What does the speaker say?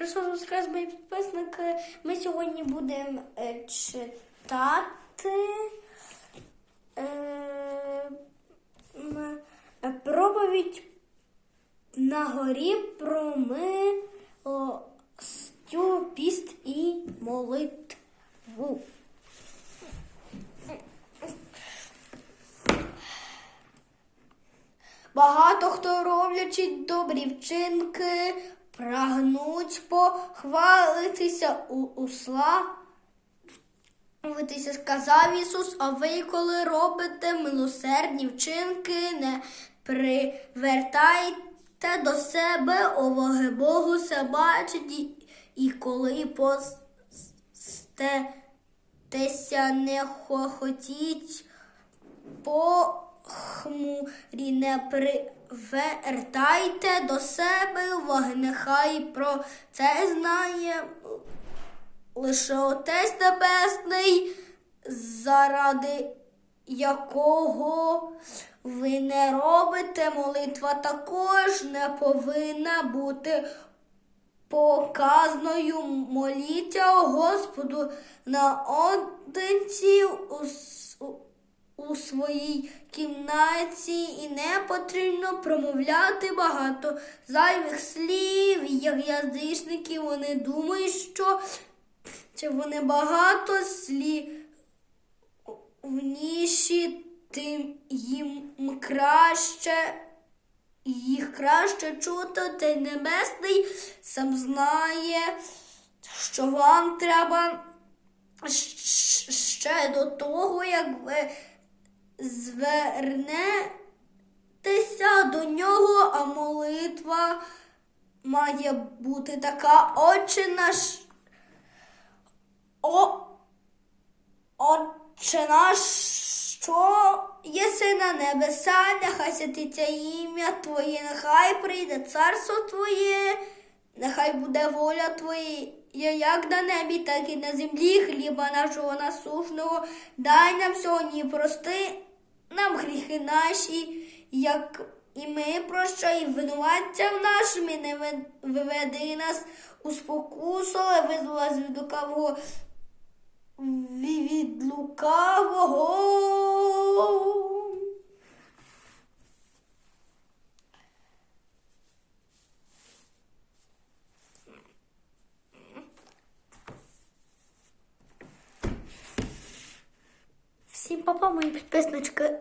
Христос Воскрес, мої підписники. Ми сьогодні будемо е, читати е, е, проповідь на горі про милостю, піст і молитву. Багато хто роблячи добрі вчинки, прагнуть похвалитися у усла. Витися сказав Ісус, а ви, коли робите милосердні вчинки, не привертайте до себе оваги Богу се бачить, і, коли постетеся, не хохотіть, похмурі не привертайте до себе уваги, нехай про це знає лише Отець Небесний, заради якого ви не робите, молитва також не повинна бути показною. Моліться Господу наодинці у, своїй кімнаті і не потрібно промовляти багато зайвих слів, як язичники. Вони думають, що чи вони багато слів в ніші, тим їм краще, їх краще чути, та й небесний сам знає, що вам треба ще до того, як ви звернетеся до нього, а молитва має бути така, Отче наш. О, Отче наш, що єси на небеса, нехай святиться ім'я Твоє, нехай прийде царство Твоє, нехай буде воля Твоя, як на небі, так і на землі, хліба нашого насушного, дай нам сьогодні, прости нам гріхи наші, як і ми прощаємо винуватцям нашим, і не вед- виведи нас у спокусу, але визволи вас від лукавого від лукавого. Всім і підписнички.